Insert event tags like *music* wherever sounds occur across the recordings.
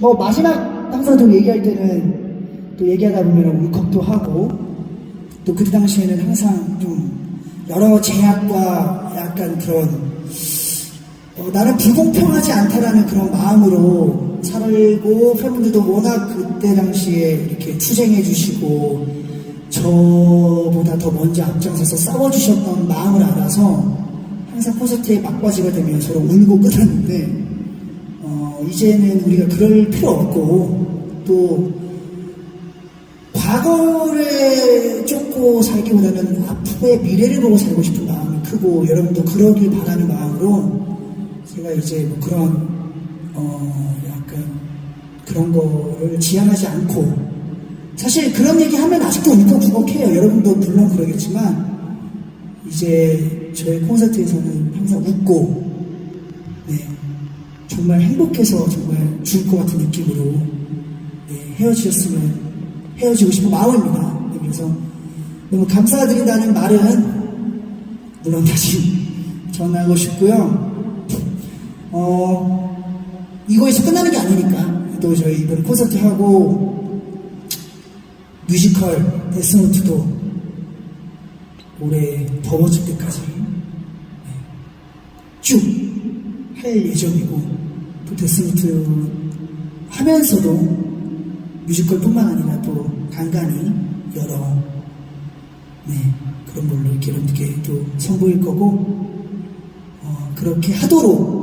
뭐 마지막 항상 또 얘기할 때는 또 얘기하다 보면 울컥도 하고 또 그때 당시에는 항상 좀 여러 제약과 약간 그런 어, 나는 불공평하지 않다라는 그런 마음으로 살고 팬분들도 워낙 그때 당시에 이렇게 투쟁해 주시고 저보다 더 먼저 앞장서서 싸워주셨던 마음을 알아서 항상 콘서트에 막바지가 되면 서로 울고 끝났는데 어, 이제는 우리가 그럴 필요 없고 또 과거를 쫓고 살기보다는 앞으로의 미래를 보고 살고 싶은 마음이 크고 여러분도 그러길 바라는 마음으로 제가 이제 뭐 그런 어 약간 그런 거를 지향하지 않고 사실 그런 얘기 하면 아직도 울컥울컥해요. 여러분도 물론 그러겠지만 이제 저의 콘서트에서는 항상 웃고 네 정말 행복해서 정말 죽을 것 같은 느낌으로 네, 헤어지셨으면 헤어지고 싶은 마음입니다. 네, 그래서 너무 감사드린다는 말은 물론 다시 *laughs* 전하고 싶고요. 어, 이거에서 끝나는 게 아니니까 또 저희 이번 콘서트 하고 뮤지컬 데스노트도 올해 더워질 때까지 네, 쭉할 예정이고 또 데스노트 하면서도 뮤지컬뿐만 아니라 또 간간히 여러 네 그런 걸로 이렇게 여러분께 또 선보일 거고 어, 그렇게 하도록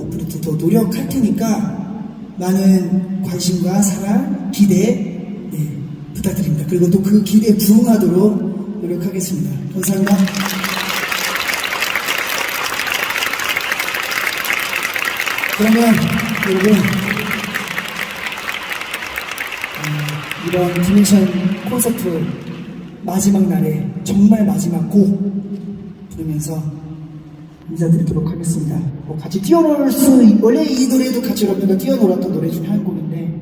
앞으로도 더 노력할 테니까 많은 관심과 사랑 기대 네, 부탁드립니다. 그리고 또 그 기대에 부응하도록 노력하겠습니다. 감사합니다. 그러면 여러분 어, 이번 디멘션 콘서트 마지막 날에 정말 마지막 곡 부르면서 인사드리도록 하겠습니다. 뭐 같이 뛰어놀 수 원래 이 노래도 같이 여러분과 뛰어놀았던 노래 중에 한 곡인데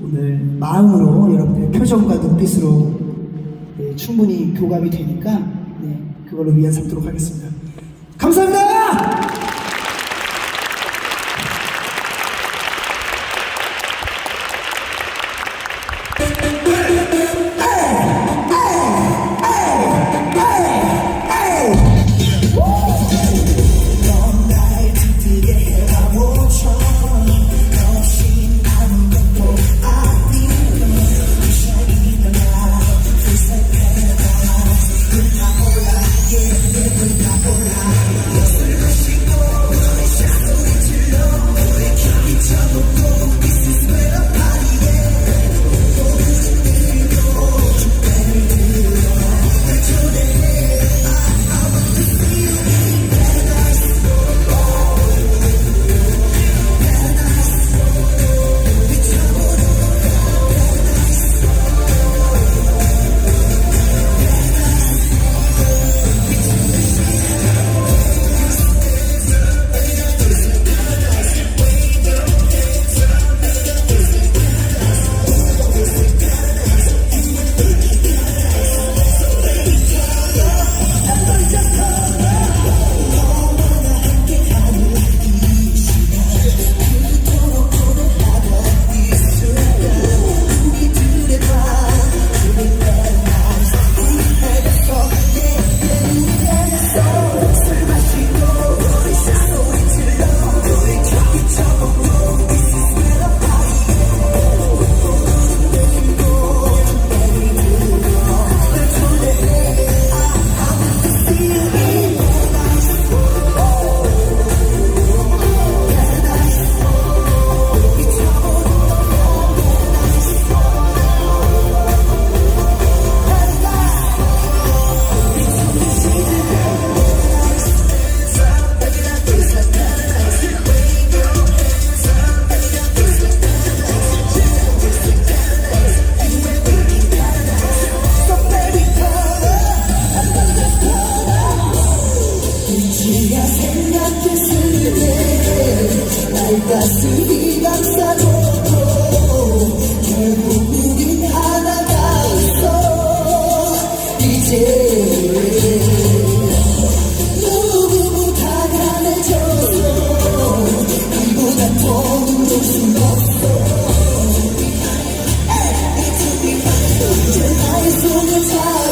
오늘 마음으로 여러분의 표정과 눈빛으로 네, 충분히 교감이 되니까 네, 그걸로 위안 삼도록 하겠습니다. 감사합니다, Just take your time.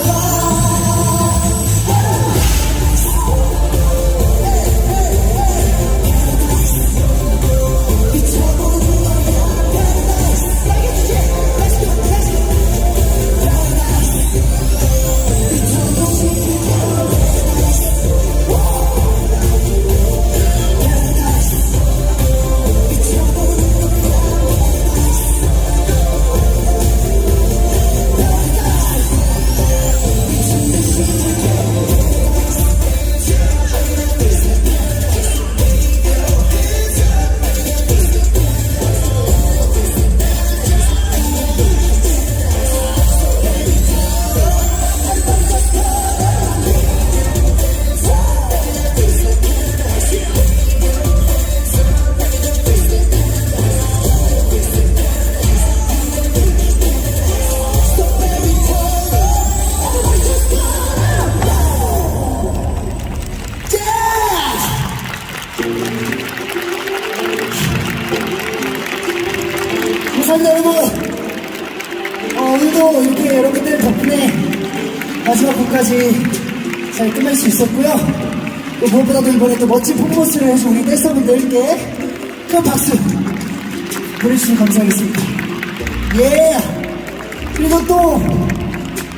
덕분에 마지막 곡까지 잘 끝낼 수 있었고요. 또 무엇보다도 이번에 또 멋진 퍼포먼스를 해준 우리 댄서분들께 큰 박수 보내주시면 감사하겠습니다. 예! 그리고 또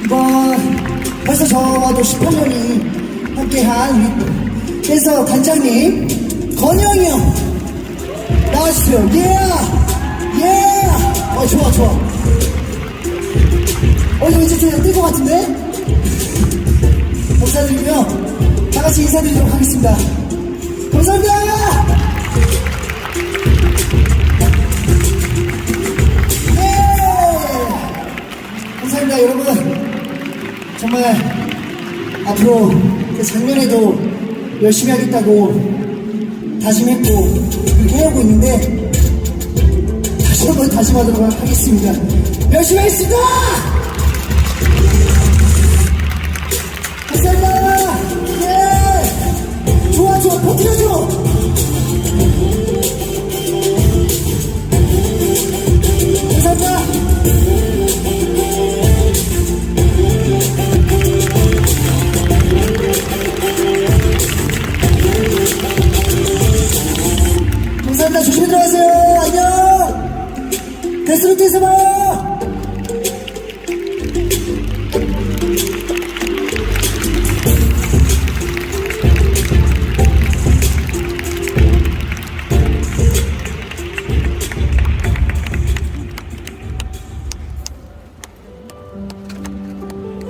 이번 벌써 저와도 10호년이 함께한 우리 댄서 단장님 건영이 형 나와주세요. 예! 예! 어, 좋아, 좋아. 어, 이거 좀 뜰것 같은데? 감사드리고요. 다 같이 인사드리도록 하겠습니다. 감사합니다! 예! 감사합니다, 여러분. 정말 앞으로 그 작년에도 열심히 하겠다고 다짐했고 그렇게 해오고 있는데 다시 한번 다짐하도록 하겠습니다. 열심히 하겠습니다! 감사합니다! 예! 좋아, 좋아, 버텨줘! 감사합니다! 감사합니다. 조심히 들어가세요. 안녕! 데스루트에서 봐요!